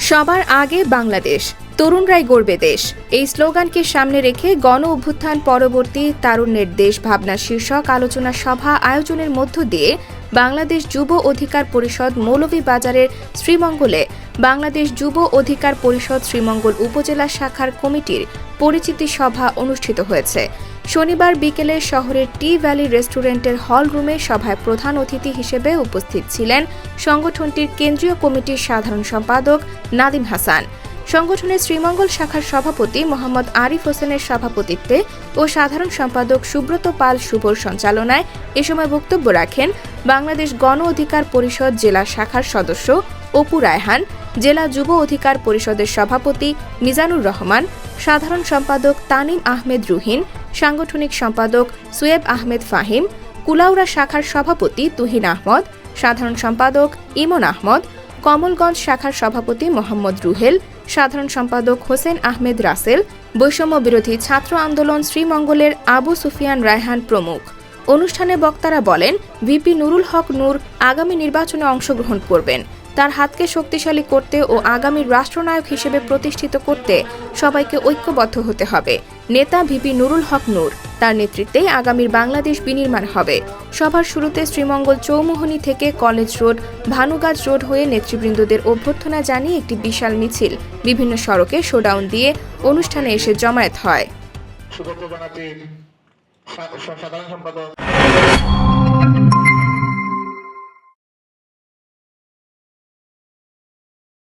সবার আগে বাংলাদেশ, তরুণরাই গড়বে দেশ। এই স্লোগানকে সামনে রেখে গণ অভ্যুত্থান পরবর্তী তারুণ্যের দেশ ভাবনা শীর্ষক আলোচনা সভা আয়োজনের মধ্য দিয়ে বাংলাদেশ যুব অধিকার পরিষদ মৌলভীবাজারের শ্রীমঙ্গলে বাংলাদেশ যুব অধিকার পরিষদ শ্রীমঙ্গল উপজেলা শাখার কমিটির পরিচিতি সভা অনুষ্ঠিত হয়েছে। শনিবার বিকেলে শহরের টি ভ্যালি রেস্টুরেন্টের হল রুমে সভায় প্রধান অতিথি হিসেবে উপস্থিত ছিলেন সংগঠনটির কেন্দ্রীয় কমিটির সাধারণ সম্পাদক নাদিম হাসান। সংগঠনের শ্রীমঙ্গল শাখার সভাপতি মোহাম্মদ আরিফ হোসেনের সভাপতিত্বে ও সাধারণ সম্পাদক সুব্রত পাল শুভর সঞ্চালনায় এ সময় বক্তব্য রাখেন বাংলাদেশ গণ অধিকার পরিষদ জেলা শাখার সদস্য অপু রায়হান, জেলা যুব অধিকার পরিষদের সভাপতি মিজানুর রহমান, সাধারণ সম্পাদক তানিম আহমেদ রুহিন সাংগঠনিক সম্পাদক সুয়েব আহমেদ ফাহিম, কুলাউড়া শাখার সভাপতি তুহিন আহমদ, সাধারণ সম্পাদক ইমন আহমদ, কমলগঞ্জ শাখার সভাপতি মোহাম্মদ রুহেল, সাধারণ সম্পাদক হোসেন আহমেদ রাসেল, বৈষম্য বিরোধী ছাত্র আন্দোলন শ্রীমঙ্গলের আবু সুফিয়ান রায়হান প্রমুখ। অনুষ্ঠানে বক্তারা বলেন, ভিপি নুরুল হক নূর আগামী নির্বাচনে অংশগ্রহণ করবেন। তার হাতকে শক্তিশালী করতে ও আগামী রাষ্ট্রনায়ক হিসেবে প্রতিষ্ঠিত করতে সবাইকে ঐক্যবদ্ধ হতে হবে। নেতা ভিপি নুরুল হক নূর, তার নেতৃত্বে আগামীর বাংলাদেশ বিনির্মাণ হবে। সভার শুরুতে শ্রীমঙ্গল চৌমোহনী থেকে কলেজ রোড ভানুগাজ রোড হয়ে নেতৃবৃন্দদের অভ্যর্থনা জানিয়ে একটি বিশাল মিছিল, বিভিন্ন সড়কে শোডাউন দিয়ে অনুষ্ঠানে এসে জমায়েত হয়। সাধারণ সম্পাদক।